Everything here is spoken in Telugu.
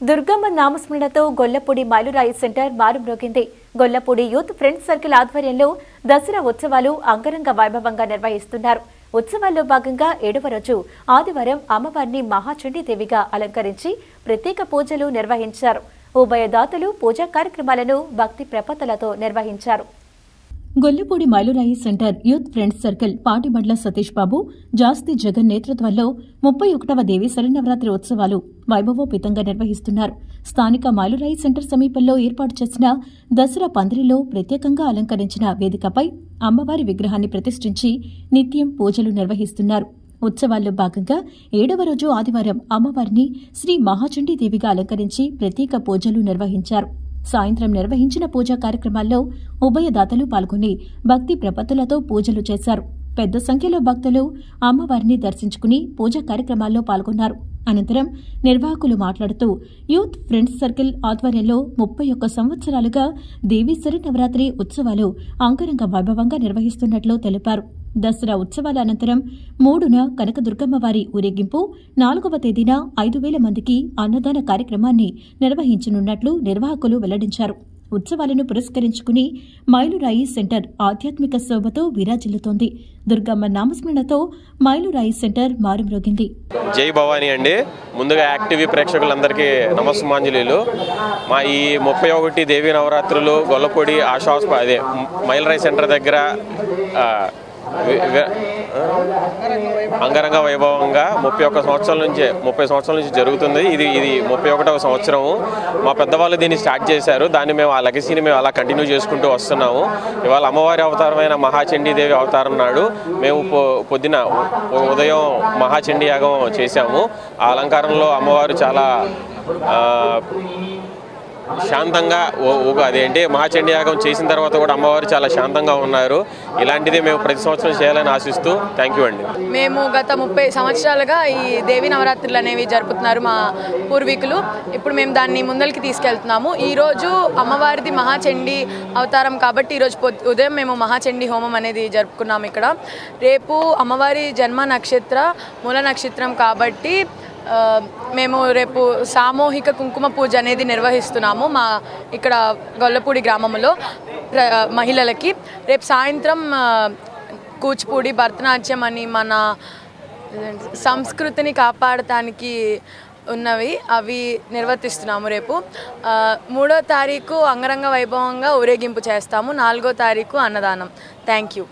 దుర్గమ్మ నామస్మరణతో గొల్లపూడి మైలురాయి సెంటర్ మారుమ్రోగింది. గొల్లపూడి యూత్ ఫ్రెండ్స్ సర్కిల్ ఆధ్వర్యంలో దసరా ఉత్సవాలు అంగరంగ వైభవంగా నిర్వహిస్తున్నారు. ఉత్సవాల్లో భాగంగా ఏడవ రోజు ఆదివారం అమ్మవారిని మహాచండీదేవిగా అలంకరించి ప్రత్యేక పూజలు నిర్వహించారు. ఉభయదాతలు పూజా కార్యక్రమాలను భక్తి ప్రపతలతో నిర్వహించారు. గొల్లపూడి మైలురాయి centre youth friends circle Patibandla Satish Babu Jasti Jagan నేతృత్వంలో ముప్పై ఒకటవ దేవి శరన్నవరాత్రి ఉత్సవాలు వైభవోపేతంగా నిర్వహిస్తున్నారు. స్థానిక మైలురాయి సెంటర్ సమీపంలో ఏర్పాటు చేసిన దసరా పందిరిలో ప్రత్యేకంగా అలంకరించిన వేదికపై అమ్మవారి విగ్రహాన్ని ప్రతిష్ఠించి నిత్యం పూజలు నిర్వహిస్తున్నారు. ఉత్సవాల్లో భాగంగా ఏడవ రోజు ఆదివారం అమ్మవారిని శ్రీ మహాచండీదేవిగా అలంకరించి ప్రత్యేక పూజలు నిర్వహించారు. సాయంత్రం నిర్వహించిన పూజా కార్యక్రమాల్లో ఉభయదాతలు పాల్గొని భక్తి ప్రపత్తులతో పూజలు చేశారు. పెద్ద సంఖ్యలో భక్తులు అమ్మవారిని దర్శించుకుని పూజా కార్యక్రమాల్లో పాల్గొన్నారు. అనంతరం నిర్వాహకులు మాట్లాడుతూ యూత్ ఫ్రెండ్స్ సర్కిల్ ఆధ్వర్యంలో ముప్పై ఒక్క సంవత్సరాలుగా దేవీశ్వరి నవరాత్రి ఉత్సవాలు అంగరంగ వైభవంగా నిర్వహిస్తున్నట్లు తెలిపారు. దసరా ఉత్సవాల అనంతరం మూడున కనకదుర్గమ్మ వారి ఊరేగింపు నాలుగవ తేదీన ఐదు వేల మందికి అన్నదాన కార్యక్రమాన్ని నిర్వహించనున్నట్లు నిర్వాహకులు వెల్లడించారు. ఉత్సవాలను పురస్కరించుకుని మైలురాయి సెంటర్ ఆధ్యాత్మిక శోభతో విరాజిల్లుతోంది. దుర్గమ్మ నామస్మరణతో మైలురాయి సెంటర్ మారుమ్రోగింది. జై భవానీ అండి. ముందుగా యాక్టివ్ ప్రేక్షకులందరికీ నమస్సుమాంజలిలు. మా ఈ ముప్పై ఒకటి దేవీ నవరాత్రులు గొల్లపొడి ఆశా అదే మైలురాయి సెంటర్ దగ్గర అంగరంగ వైభవంగా ముప్పై ఒక్క సంవత్సరాల నుంచి ముప్పై సంవత్సరాల నుంచి జరుగుతుంది. ఇది ఇది ముప్పై ఒకటవ సంవత్సరము. మా పెద్దవాళ్ళు దీన్ని స్టార్ట్ చేశారు. దాన్ని మేము ఆ లెగసీని మేము అలా కంటిన్యూ చేసుకుంటూ వస్తున్నాము. ఇవాళ అమ్మవారి అవతారమైన మహాచండీదేవి అవతారం నాడు మేము పొ- పొద్దున ఉదయం మహాచండీ యాగం చేశాము. ఆ అలంకారంలో అమ్మవారు చాలా శాంతంగా ఒక అదేంటి మహాచండి యాగం చేసిన తర్వాత కూడా అమ్మవారు చాలా శాంతంగా ఉన్నారు. ఇలాంటిది మేము ప్రతి సంవత్సరం చేయాలని ఆశిస్తూ థ్యాంక్ యూ అండి. మేము గత ముప్పై సంవత్సరాలుగా ఈ దేవి నవరాత్రులు అనేవి జరుపుతున్నారు మా పూర్వీకులు. ఇప్పుడు మేము దాన్ని ముందరికి తీసుకెళ్తున్నాము. ఈరోజు అమ్మవారిది మహాచండి అవతారం కాబట్టి ఈరోజు పొద్ ఉదయం మేము మహాచండి హోమం అనేది జరుపుకున్నాము ఇక్కడ. రేపు అమ్మవారి జన్మ నక్షత్ర మూల నక్షత్రం కాబట్టి Uh, మేము రేపు సామూహిక కుంకుమ పూజ అనేది నిర్వహిస్తున్నాము మా ఇక్కడ గొల్లపూడి గ్రామంలో. Uh, మహిళలకి. రేపు సాయంత్రం uh, కూచిపూడి భరతనాట్యం అని మన సంస్కృతిని కాపాడటానికి ఉన్నవి అవి నిర్వర్తిస్తున్నాము రేపు. మూడో తారీఖు అంగరంగ వైభవంగా ఊరేగింపు చేస్తాము. నాలుగో తారీఖు అన్నదానం. Thank you